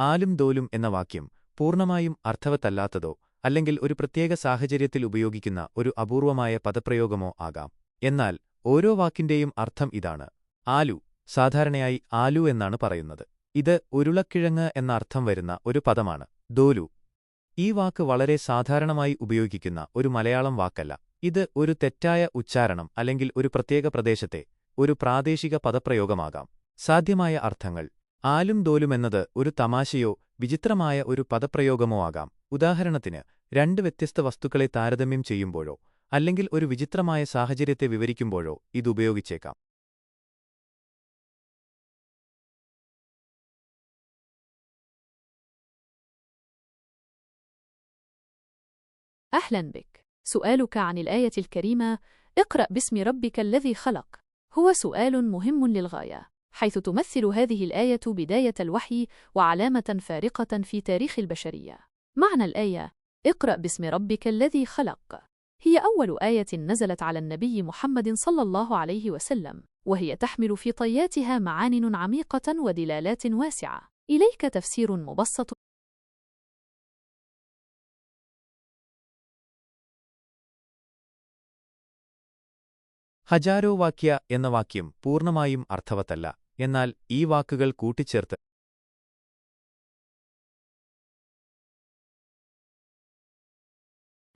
ആലും ദോലും എന്ന വാക്യം പൂർണമായും അർത്ഥവത്തല്ലാത്തതോ അല്ലെങ്കിൽ ഒരു പ്രത്യേക സാഹചര്യത്തിൽ ഉപയോഗിക്കുന്ന ഒരു അപൂർവമായ പദപ്രയോഗമോ ആകാം. എന്നാൽ ഓരോ വാക്കിന്റെയും അർത്ഥം ഇതാണ്. ആലു സാധാരണയായി ആലു എന്നാണ് പറയുന്നത്. ഇത് ഉരുളക്കിഴങ്ങ് എന്ന അർത്ഥം വരുന്ന ഒരു പദമാണ്. ദോലു ഈ വാക്ക് വളരെ സാധാരണമായി ഉപയോഗിക്കുന്ന ഒരു മലയാളം വാക്കല്ല. ഇത് ഒരു തെറ്റായ ഉച്ചാരണം അല്ലെങ്കിൽ ഒരു പ്രത്യേക പ്രദേശത്തെ ഒരു പ്രാദേശിക പദപ്രയോഗമാകാം. സാധ്യമായ അർത്ഥങ്ങൾ ആലും ദോലുമെന്നത് ഒരു തമാശയോ വിചിത്രമായ ഒരു പദപ്രയോഗമോ ആകാം ഉദാഹരണത്തിന് രണ്ട് വ്യത്യസ്ത വസ്തുക്കളെ താരതമ്യം ചെയ്യുമ്പോഴോ അല്ലെങ്കിൽ ഒരു വിചിത്രമായ സാഹചര്യത്തെ വിവരിക്കുമ്പോഴോ ഇതുപയോഗിച്ചേക്കാം أهلا بك. سؤالك عن الآية الكريمة اقرأ باسم ربك الذي خلق هو سؤال مهم للغاية، حيث تمثل هذه الآية بداية الوحي وعلامة فارقة في تاريخ البشرية. معنى الآية: اقرأ باسم ربك الذي خلق. هي أول آية نزلت على النبي محمد صلى الله عليه وسلم، وهي تحمل في طياتها معان عميقة ودلالات واسعة. إليك تفسير مبسط ഹജാരോ വാക്യ എന്ന വാക്യം പൂർണ്ണമായും അർത്ഥവത്തല്ല എന്നാൽ ഈ വാക്കുകൾ കൂട്ടിച്ചേർത്ത്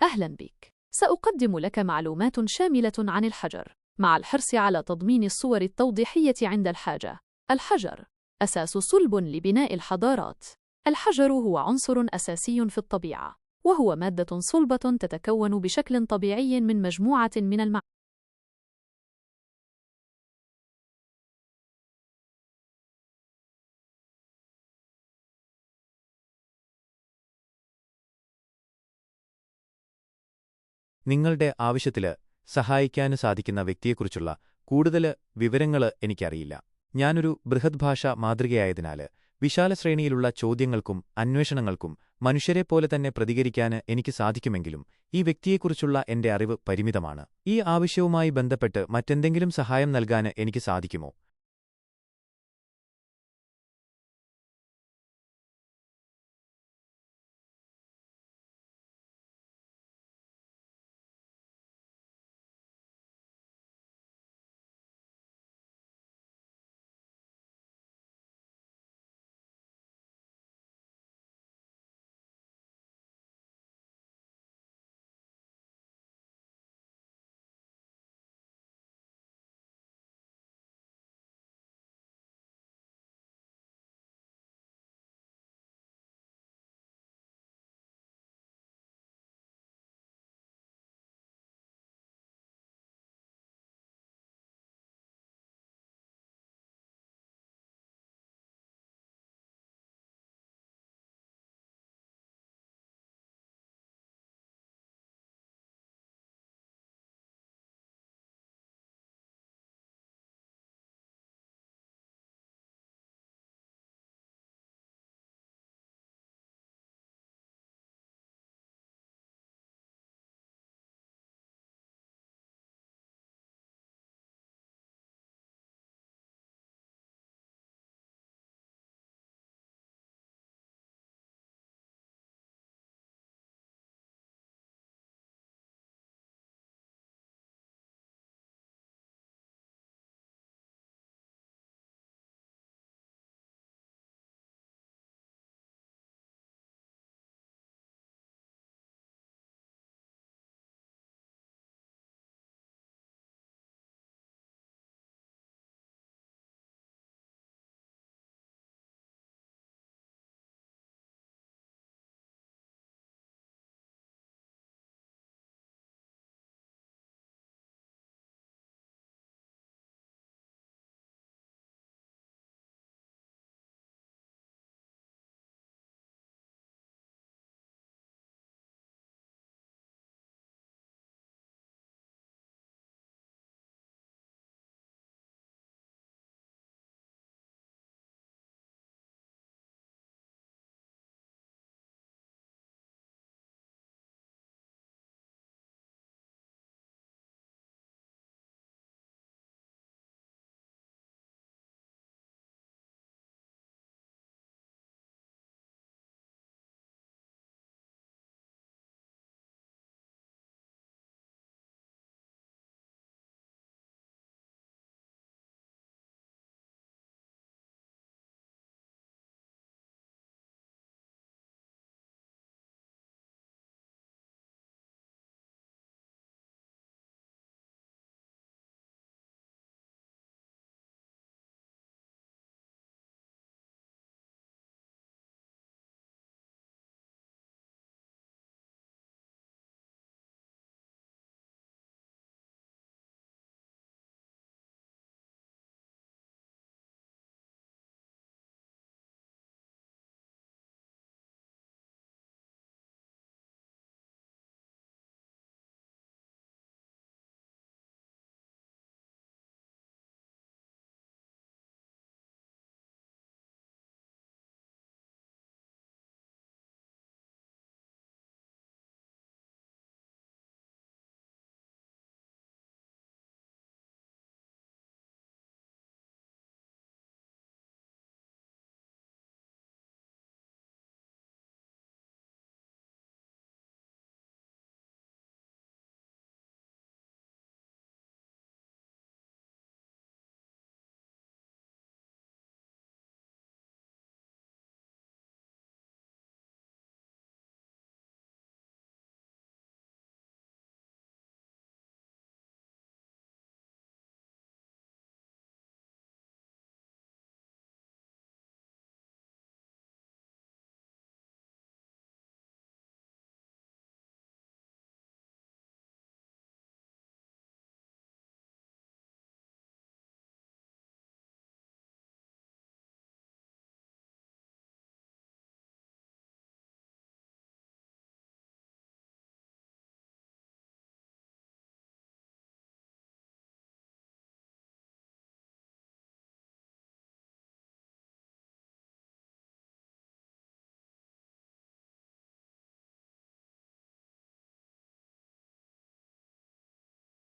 أهلا بك. سأقدم لك معلومات شاملة عن الحجر، مع الحرص على تضمين الصور التوضيحية عند الحاجة. الحجر أساس صلب لبناء الحضارات. الحجر هو عنصر أساسي في الطبيعة، وهو مادة صلبة تتكون بشكل طبيعي من مجموعة من المعادن. നിങ്ങളുടെ ആവശ്യത്തിൽ സഹായിക്കാന് സാധിക്കുന്ന വ്യക്തിയെക്കുറിച്ചുള്ള കൂടുതൽ വിവരങ്ങൾ എനിക്കറിയില്ല. ഞാനൊരു ബൃഹദ്ഭാഷ മാതൃകയായതിനാല് വിശാല ശ്രേണിയിലുള്ള ചോദ്യങ്ങൾക്കും അന്വേഷണങ്ങൾക്കും മനുഷ്യരെപ്പോലെ തന്നെ പ്രതികരിക്കാൻ എനിക്ക് സാധിക്കുമെങ്കിലും ഈ വ്യക്തിയെക്കുറിച്ചുള്ള എന്റെ അറിവ് പരിമിതമാണ്. ഈ ആവശ്യവുമായി ബന്ധപ്പെട്ട് മറ്റെന്തെങ്കിലും സഹായം നൽകാന് എനിക്ക് സാധിക്കുമോ?